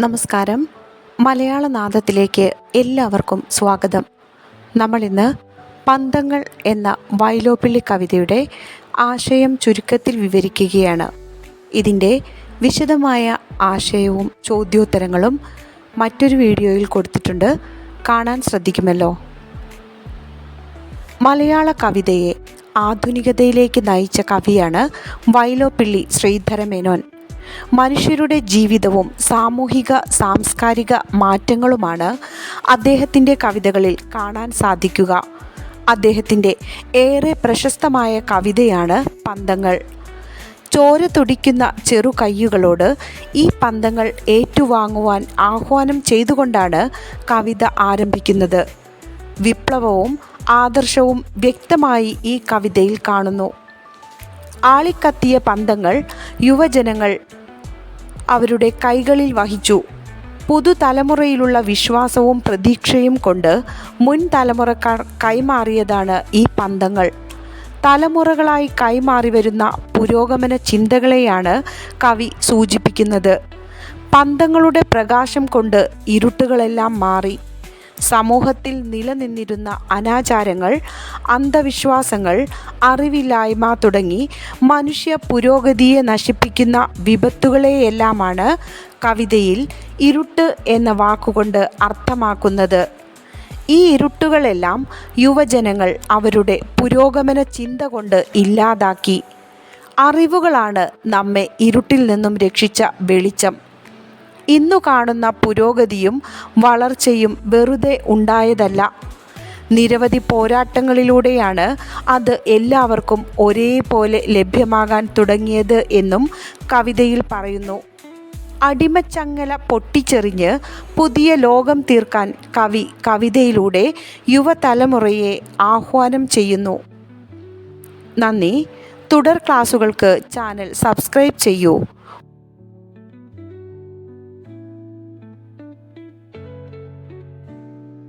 നമസ്കാരം. മലയാള നാദത്തിലേക്ക് എല്ലാവർക്കും സ്വാഗതം. നമ്മളിന്ന് പന്തങ്ങൾ എന്ന വൈലോപ്പിള്ളി കവിതയുടെ ആശയം ചുരുക്കത്തിൽ വിവരിക്കുകയാണ്. ഇതിന്റെ വിശദമായ ആശയവും ചോദ്യോത്തരങ്ങളും മറ്റൊരു വീഡിയോയിൽ കൊടുത്തിട്ടുണ്ട്. കാണാൻ ശ്രദ്ധിക്കുമല്ലോ. മലയാള കവിതയെ ആധുനികതയിലേക്ക് നയിച്ച കവിയാണ് വൈലോപ്പിള്ളി ശ്രീധരമേനോൻ. മനുഷ്യരുടെ ജീവിതവും സാമൂഹിക സാംസ്കാരിക മാറ്റങ്ങളുമാണ് അദ്ദേഹത്തിന്റെ കവിതകളിൽ കാണാൻ സാധിക്കുക. അദ്ദേഹത്തിന്റെ ഏറെ പ്രശസ്തമായ കവിതയാണ് പന്തങ്ങൾ. ചോര തുടിക്കുന്ന ചെറു കയ്യുകളോട് ഈ പന്തങ്ങൾ ഏറ്റുവാങ്ങുവാൻ ആഹ്വാനം ചെയ്തുകൊണ്ടാണ് കവിത ആരംഭിക്കുന്നത്. വിപ്ലവവും ആദർശവും വ്യക്തമായി ഈ കവിതയിൽ കാണുന്നു. ആളിക്കത്തിയ പന്തങ്ങൾ യുവജനങ്ങൾ അവരുടെ കൈകളിൽ വഹിച്ചു. പുതുതലമുറയിലുള്ള വിശ്വാസവും പ്രതീക്ഷയും കൊണ്ട് മുൻ തലമുറക്കാർ കൈമാറിയതാണ് ഈ പന്തങ്ങൾ. തലമുറകളായി കൈമാറി വരുന്ന പുരോഗമന ചിന്തകളെയാണ് കവി സൂചിപ്പിക്കുന്നത്. പന്തങ്ങളുടെ പ്രകാശം കൊണ്ട് ഇരുട്ടുകളെല്ലാം മാറി. സമൂഹത്തിൽ നിലനിന്നിരുന്ന അനാചാരങ്ങൾ അന്ധവിശ്വാസങ്ങൾ അറിവില്ലായ്മ തുടങ്ങി മനുഷ്യ പുരോഗതിയെ നശിപ്പിക്കുന്ന വിപത്തുകളെയെല്ലാമാണ് കവിതയിൽ ഇരുട്ട് എന്ന വാക്കുകൊണ്ട് അർത്ഥമാക്കുന്നത്. ഈ ഇരുട്ടുകളെല്ലാം യുവജനങ്ങൾ അവരുടെ പുരോഗമന ചിന്ത കൊണ്ട് ഇല്ലാതാക്കി. അറിവുകളാണ് നമ്മെ ഇരുട്ടിൽ നിന്നും രക്ഷിച്ച വെളിച്ചം. ഇന്നു കാണുന്ന പുരോഗതിയും വളർച്ചയും വെറുതെ ഉണ്ടായതല്ല. നിരവധി പോരാട്ടങ്ങളിലൂടെയാണ് അത് എല്ലാവർക്കും ഒരേപോലെ ലഭ്യമാകാൻ തുടങ്ങിയത് എന്നും കവിതയിൽ പറയുന്നു. അടിമച്ചങ്ങല പൊട്ടിച്ചെറിഞ്ഞ് പുതിയ ലോകം തീർക്കാൻ കവി കവിതയിലൂടെ യുവതലമുറയെ ആഹ്വാനം ചെയ്യുന്നു. നന്ദി. തുടർ ക്ലാസുകൾക്ക് ചാനൽ സബ്സ്ക്രൈബ് ചെയ്യൂ.